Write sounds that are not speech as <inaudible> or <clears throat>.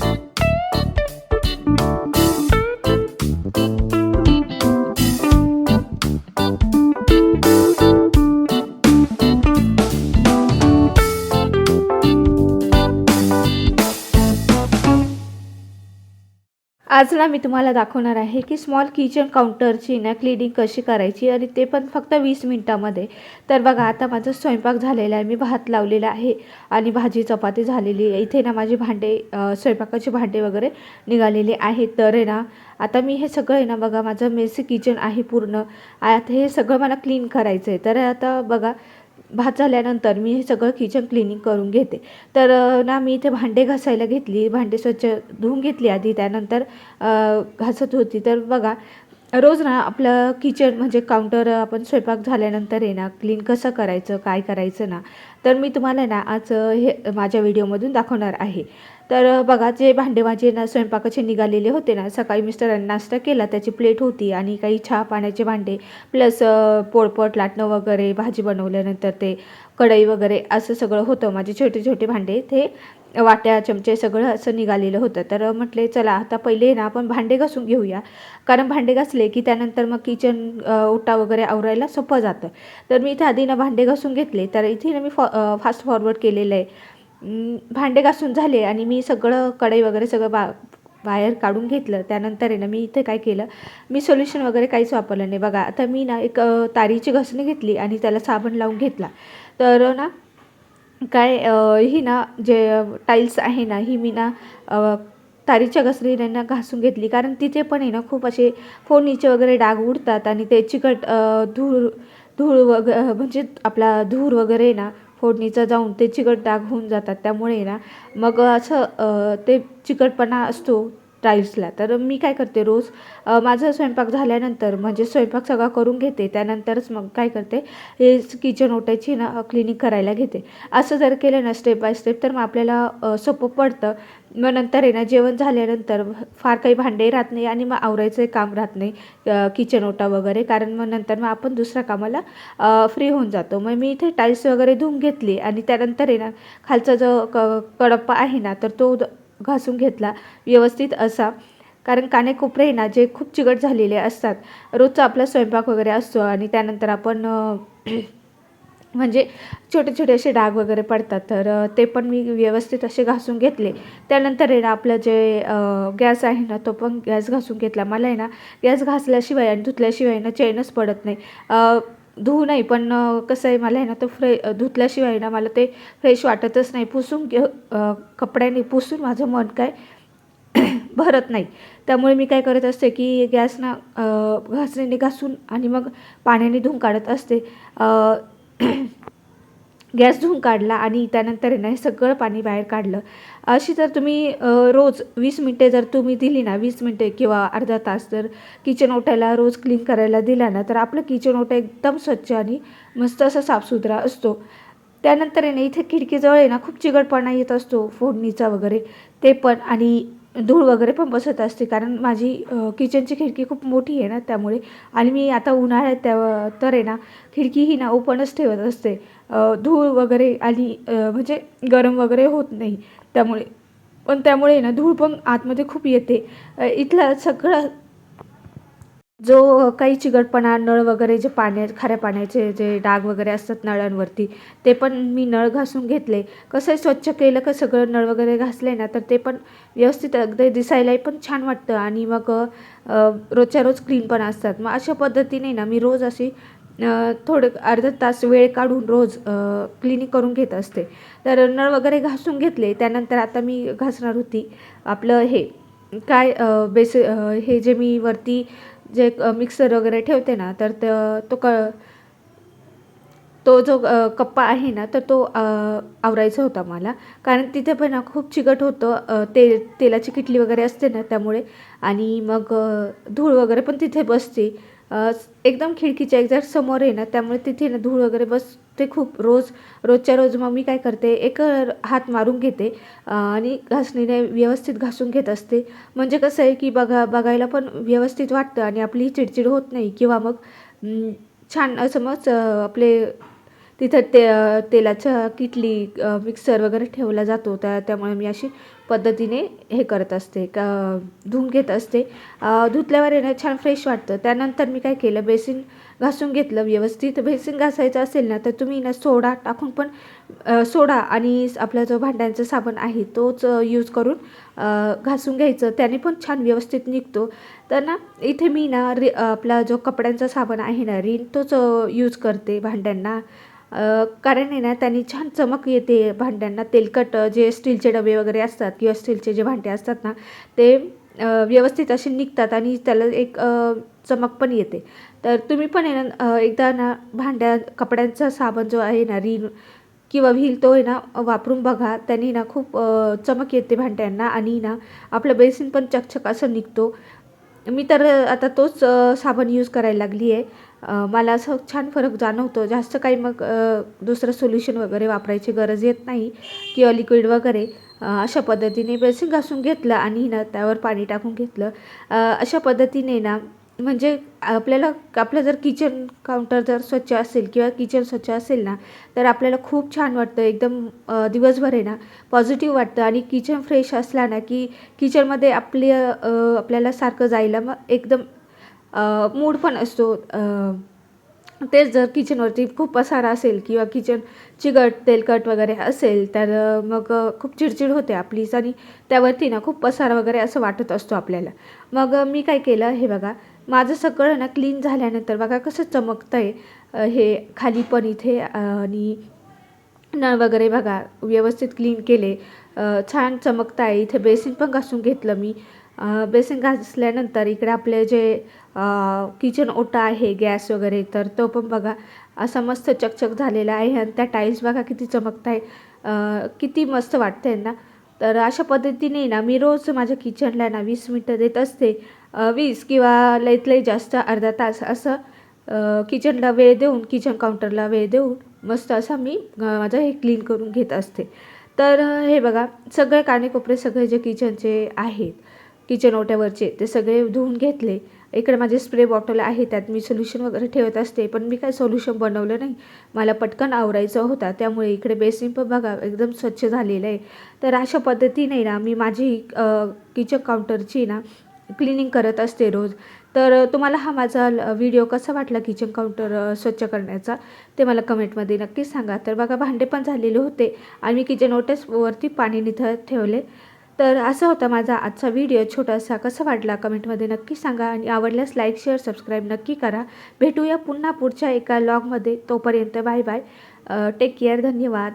Thank you. आज ना मी तुम्हाला दाखवणार आहे की स्मॉल किचन काउंटरची ना क्लिनिंग कशी करायची आणि ते पण फक्त वीस मिनटामध्ये. तर बघा आता माझा स्वयंपाक झालेला आहे. मी भात लावलेला आहे आणि भाजी चपाती झालेली आहे. इथे ना माझे भांडे स्वयंपाकाचे भांडे वगैरे निघालेले आहेत. तर आहे ना आता मी हे सगळं आहे ना बघा माझं मेसी किचन आहे पूर्ण. आता हे सगळं मला क्लीन करायचं आहे तर आता बघा भात झाल्यानंतर मी हे सगळं किचन क्लिनिंग करून घेते. तर ना मी इथे भांडे घासायला घेतली भांडे स्वच्छ धुवून घेतली आधी त्यानंतर घासत होती. तर बघा रोज ना आपलं किचन म्हणजे काउंटर आपण स्वयंपाक झाल्यानंतर आहे ना क्लीन कसं करायचं काय करायचं ना तर मी तुम्हाला ना आज हे माझ्या व्हिडिओमधून दाखवणार आहे. तर बघा जे भांडे माझे ना स्वयंपाकाचे निघालेले होते ना सकाळी मिस्टरांनी नाश्ता केला त्याची प्लेट होती आणि काही चहा पाण्याचे भांडे प्लस पोळपट लाटणं वगैरे भाजी बनवल्यानंतर ते कढई वगैरे असं सगळं होतं. माझे छोटे छोटे भांडे ते वाट्या चमचे सगळं असं निघालेलं होतं. तर म्हटले चला आता पहिले ना आपण भांडे घासून घेऊया. कारण भांडे घासले की त्यानंतर मग किचन ओटा वगैरे आवरायला सोपं जातं. तर मी इथे आधी ना भांडे घासून घेतले. तर इथे ना मी फॉ फास्ट फॉरवर्ड केलेलं आहे. भांडे घासून झाले आणि मी सगळं कढई वगैरे सगळं बा बाहेर काढून घेतलं. त्यानंतर आहे ना मी इथे काय केलं मी सोल्युशन वगैरे काहीच वापरलं नाही. बघा आता मी ना एक तारीची घसणी घेतली आणि त्याला साबण लावून घेतला. तर ना काय ही ना जे टाईल्स आहे ना ही मी ना तारीच्या घसरीने ना घासून घेतली. कारण तिथे पण आहे ना खूप असे फोडणीचे वगैरे डाग उडतात आणि ते चिकट धूळ धूळ वग म्हणजे आपला धूर वगैरे ना फोडणीचं जाऊन ते चिकट डाग होऊन जातात. त्यामुळे ना मग असं ते चिकटपणा असतो. टाईल्सला तर मी काय करते रोज माझं माझा स्वयंपाक झाल्यानंतर म्हणजे स्वयंपाक सगळा करून घेते त्यानंतरच मग काय करते हे किचन ओट्याची ना क्लिनिक करायला घेते. असं जर केलं ना स्टेप बाय स्टेप तर मग आपल्याला सोपं पडतं. मग नंतर आहे ना जेवण झाल्यानंतर फार काही भांडे राहत नाही आणि मग आवरायचं काम राहत नाही किचन ओटा वगैरे. कारण मग नंतर मग आपण दुसऱ्या कामाला फ्री होऊन जातो. मग मी इथे टाईल्स वगैरे धुवून घेतली आणि त्यानंतर आहे ना खालचा जो क कडप्पा आहे ना तर तो द- घासून घेतला. व्यवस्थित असा. कारण कानेकोपरे आहे ना जे खूप चिकट झालेले असतात. रोजचा आपला स्वयंपाक वगैरे असतो आणि त्यानंतर आपण <clears throat> म्हणजे छोटे छोटे असे डाग वगैरे पडतात. तर ते पण मी व्यवस्थित असे घासून घेतले. त्यानंतर आहे ना आपलं जे गॅस आहे ना तो पण गॅस घासून घेतला. मला आहे ना गॅस घासल्याशिवाय आणि धुतल्याशिवाय ना चैनच पडत नाही. धुवू नाही पण कसं आहे मला आहे ना तो फ्रे धुतल्याशिवाय ना मला ते फ्रेश वाटतच नाही. पुसून घे कपड्याने पुसून माझं मन काय <clears throat> भरत नाही. त्यामुळे मी काय करत असते की गॅसना घासणीने घासून आणि मग पाण्याने धुवून काढत असते. <clears throat> गॅस धुवून काढला आणि त्यानंतर ना हे सगळं पाणी बाहेर काढलं. अशी जर तुम्ही रोज वीस मिनटे जर तुम्ही दिली ना वीस मिनटे किंवा अर्धा तास जर किचन ओट्याला रोज क्लीन करायला दिला ना तर आपलं किचन ओटा एकदम स्वच्छ आणि मस्त असं साफसुथरा असतो. त्यानंतर आहे ना इथे खिडकीजवळ आहे ना खूप चिकटपणा येत असतो फोडणीचा वगैरे. ते पण आणि धूळ वगैरे पण बसत असते कारण माझी किचनची खिडकी खूप मोठी आहे ना त्यामुळे. आणि मी आता उन्हाळ्यात त्या तर आहे ना खिडकी ही ना ओपनच ठेवत असते. धूळ वगैरे आणि म्हणजे गरम वगैरे होत नाही. त्यामुळे पण त्यामुळे ना धूळ पण आतमध्ये खूप येते. इथला सगळं जो काही चिकटपणा नळ वगैरे जे पाण्या खाऱ्या पाण्याचे जे डाग वगैरे असतात नळांवरती ते पण मी नळ घासून घेतले. कसं आहे स्वच्छ केलं का सगळं नळ वगैरे घासले ना तर ते पण व्यवस्थित अगदी दिसायलाही पण छान वाटतं. आणि मग रोजच्या रोज क्लीन पण असतात. मग अशा पद्धतीने ना मी रोज अशी थोडं अर्धा तास वेळ काढून रोज क्लिनिक करून घेत असते. तर नळ वगैरे घासून घेतले. त्यानंतर आता मी घासणार होती. आपलं हे काय बेस हे जे मी वरती जे मिक्सर वगैरे ठेवते ना तर तो क तो जो कप्पा आहे ना तर तो आवरायचा होता मला. कारण तिथे पण ना खूप चिकट होतं. ते तेलाची किटली वगैरे असते ना त्यामुळे. आणि मग धूळ वगैरे पण तिथे बसते. एकदम खिडकीच्या एक्झॅक्ट समोर आहे ना त्यामुळे तिथे ना धूळ वगैरे बसते खूप रोज. रोजच्या रोज मग मी काय करते एक हात मारून घेते आणि घासणीने व्यवस्थित घासून घेत असते. म्हणजे कसं आहे की बघा बघायला पण व्यवस्थित वाटतं आणि आपली चिडचिड होत नाही. किंवा मग छान असं मग आपले तिथं ते तेलाचं किटली मिक्सर वगैरे ठेवला जातो. त्या त्यामुळे मी अशी पद्धतीने हे करत असते. का धुवून घेत असते. धुतल्यावर आहे ना छान फ्रेश वाटतं. त्यानंतर मी काय केलं? बेसिन घासून घेतलं व्यवस्थित. बेसिन घासायचं असेल ना तर तुम्ही ना सोडा टाकून पण सोडा आणि आपला जो भांड्यांचा साबण आहे तोच यूज करून घासून घ्यायचं. त्याने पण छान व्यवस्थित निघतो. तर ना इथे मी ना रि आपला जो कपड्यांचा साबण आहे ना रिन तोच यूज करते भांड्यांना. कारण आहे ना त्यांनी छान चमक येते भांड्यांना. तेलकट जे स्टीलचे डबे वगैरे असतात किंवा स्टीलचे जे भांडे असतात ना ते व्यवस्थित असे निघतात आणि त्याला एक चमक पण येते. तर तुम्ही पण आहे ना एकदा ना भांड्या कपड्यांचा साबण जो आहे ना रिन किंवा व्हील तो आहे ना वापरून बघा. त्यांनी ना खूप चमक येते भांड्यांना आणि ना आपलं बेसिन पण चकचक असं निघतो. मी तर आता तोच साबण यूज करायला लागली आहे मला असं छान फरक जाणवतो. जास्त काही मग दुसरं सोल्युशन वगैरे वापरायची गरज येत नाही किंवा लिक्विड वगैरे. अशा पद्धतीने बेसिन घासून घेतलं आणि ना त्यावर पाणी टाकून घेतलं. अशा पद्धतीने ना म्हणजे आपल्याला आपलं जर किचन काउंटर जर स्वच्छ असेल किंवा किचन स्वच्छ असेल ना तर आपल्याला खूप छान वाटतं. एकदम दिवसभर आहे ना पॉझिटिव्ह वाटतं. आणि किचन फ्रेश असला ना की किचनमध्ये आपले आपल्याला सारखं जायला मग एकदम मूड पण असतो. तेच जर किचनवरती खूप पसारा असेल किंवा किचन चिकट तेलकट वगैरे असेल तर मग खूप चिडचिड होते आपलीच आणि त्यावरती ना खूप पसारा वगैरे असं वाटत असतो आपल्याला. मग मी काय केलं हे बघा माझं सगळं ना क्लीन झाल्यानंतर बघा कसं चमकतं आहे हे खाली पण इथे आणि नळ वगैरे बघा व्यवस्थित क्लीन केले. छान चमकत आहे इथे बेसिन पण घासून घेतलं मी. बेसिन घासल्यानंतर इकडे आपले जे किचन ओटा आहे गॅस वगैरे तर तो पण बघा असा मस्त चकचक झालेला आहे आणि त्या टाईल्स बघा किती चमकत आहे किती मस्त वाटतं आहे ना. तर अशा पद्धतीने ना मी रोज माझ्या किचनला ना वीस मिनटं देत असते. वीस किंवा लईत लई जास्त अर्धा तास असं किचनला वेळ देऊन किचन काउंटरला वेळ देऊन मस्त असा मी माझं हे क्लीन करून घेत असते. तर हे बघा सगळे कानेकोपरे सगळे जे किचनचे आहेत किचन ओट्यावरचे ते सगळे धुवून घेतले. इकडे माझे स्प्रे बॉटल आहे त्यात मी सोल्युशन वगैरे ठेवत असते पण मी काय सोल्युशन बनवलं नाही. मला पटकन आवरायचं होता त्यामुळे इकडे बेसिन पण बघा एकदम स्वच्छ झालेलं आहे. तर अशा पद्धतीने ना मी माझी किचन काउंटरची ना क्लिनिंग करत असते रोज. तर तुम्हाला हा माझा व्हिडिओ कसा वाटला किचन काउंटर स्वच्छ करण्याचा? ते मला कमेंटमध्ये नक्कीच सांगा. तर बघा भांडे पण झालेले होते आणि मी किचन ओट्यावरती पाणी निथळत ठेवले. तर असा होता माझा आजचा व्हिडिओ छोटासा कसा वाटला कमेंटमध्ये नक्की सांगा आणि आवडल्यास लाईक शेअर सबस्क्राईब नक्की करा. भेटूया पुन्हा पुढच्या एका लॉगमध्ये तोपर्यंत बाय बाय टेक केअर धन्यवाद.